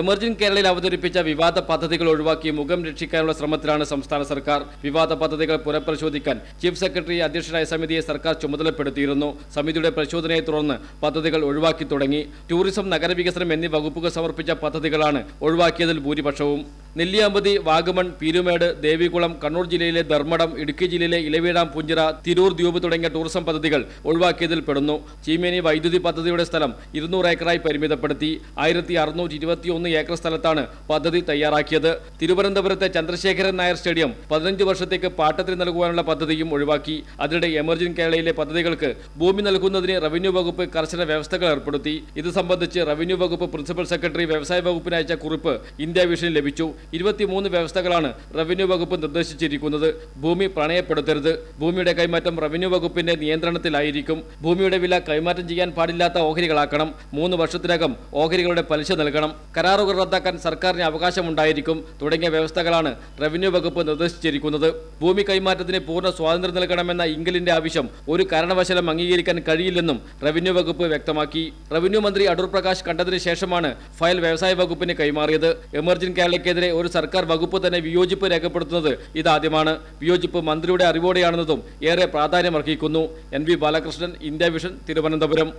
Emerging കേരളയിൽ അവതരിപ്പിച്ച വിവാദ പദ്ധതികൾ ഒഴിവാക്കി മുഖം രക്ഷിക്കാനുള്ള ശ്രമത്തിലാണ് സംസ്ഥാന സർക്കാർ. വിവാദ പദ്ധതികൾ പുനഃപരിശോധിക്കാൻ ചീഫ് സെക്രട്ടറി അധ്യക്ഷനായ സമിതിയെ സർക്കാർ ചുമതലപ്പെടുത്തിയിരുന്നു. സമിതിയുടെ പരിശോധനയെ തുടർന്ന് പദ്ധതികൾ ഒഴിവാക്കി തുടങ്ങി. ടൂറിസം നഗരവികസനം എന്നീ വകുപ്പുകൾ സമർപ്പിച്ച പദ്ധതികളാണ് ഒഴിവാക്കിയതിൽ ഭൂരിപക്ഷവും. നെല്ലിയാമ്പതി വാഗമൺ പീരുമേട് ദേവികുളം കണ്ണൂർ ജില്ലയിലെ ധർമ്മടം ഇടുക്കി ജില്ലയിലെ ഇലവീടാം പുഞ്ചിറ തിരൂർ ദ്വീപ് തുടങ്ങിയ ടൂറിസം പദ്ധതികൾ ഒഴിവാക്കിയതിൽ പെടുന്നു. ചീമേനി വൈദ്യുതി പദ്ധതിയുടെ സ്ഥലം ഇരുന്നൂറ് ഏക്കറായി പരിമിതപ്പെടുത്തി. ആയിരത്തി അറുന്നൂറ്റി ഇരുപത്തിയൊന്ന് ഏക്കർ സ്ഥലത്താണ് പദ്ധതി തയ്യാറാക്കിയത്. തിരുവനന്തപുരത്തെ ചന്ദ്രശേഖരൻ നായർ സ്റ്റേഡിയം പതിനഞ്ച് വർഷത്തേക്ക് പാട്ടത്തിന് നൽകുവാനുള്ള പദ്ധതിയും ഒഴിവാക്കി. അതിനിടെ എമർജിംഗ് കേരളയിലെ പദ്ധതികൾക്ക് ഭൂമി നൽകുന്നതിന് റവന്യൂ വകുപ്പ് കർശന വ്യവസ്ഥകൾ ഏർപ്പെടുത്തി. ഇത് സംബന്ധിച്ച് റവന്യൂ വകുപ്പ് പ്രിൻസിപ്പൽ സെക്രട്ടറി വ്യവസായ വകുപ്പിന് അയച്ച കുറിപ്പ് ഇന്ത്യ വിഷൻ ലഭിച്ചു. ഇരുപത്തിമൂന്ന് വ്യവസ്ഥകളാണ് റവന്യൂ വകുപ്പ് നിർദ്ദേശിച്ചിരിക്കുന്നത്. ഭൂമി പ്രണയപ്പെടുത്തരുത്. ഭൂമിയുടെ കൈമാറ്റം റവന്യൂ വകുപ്പിന്റെ നിയന്ത്രണത്തിലായിരിക്കും. ഭൂമിയുടെ വില കൈമാറ്റം ചെയ്യാൻ പാടില്ലാത്ത ഓഹരികളാക്കണം. മൂന്ന് വർഷത്തിനകം ഓഹരികളുടെ പലിശ നൽകണം. കരാറുകൾ റദ്ദാക്കാൻ സർക്കാരിന് അവകാശമുണ്ടായിരിക്കും. തുടങ്ങിയ വ്യവസ്ഥകളാണ് റവന്യൂ വകുപ്പ് നിർദ്ദേശിച്ചിരിക്കുന്നത്. ഭൂമി കൈമാറ്റത്തിന് പൂർണ സ്വാതന്ത്ര്യം നൽകണമെന്ന ഇംഗ്ലിന്റെ ആവശ്യം ഒരു കാരണവശാലും അംഗീകരിക്കാൻ കഴിയില്ലെന്നും റവന്യൂ വകുപ്പ് വ്യക്തമാക്കി. റവന്യൂ മന്ത്രി അടൂർ പ്രകാശ് കണ്ടതിന് ശേഷമാണ് ഫയൽ വ്യവസായ വകുപ്പിന് കൈമാറിയത്. എമർജിൻ കേരളയ്ക്കെതിരെ ഒരു സർക്കാർ വകുപ്പ് തന്നെ വിയോജിപ്പ് രേഖപ്പെടുത്തുന്നത് ഇതാദ്യമാണ്. വിയോജിപ്പ് മന്ത്രിയുടെ അറിവോടെയാണെന്നതും ഏറെ പ്രാധാന്യമർഹിക്കുന്നു. N Balakrishnan India vision Thiruvananthapuram.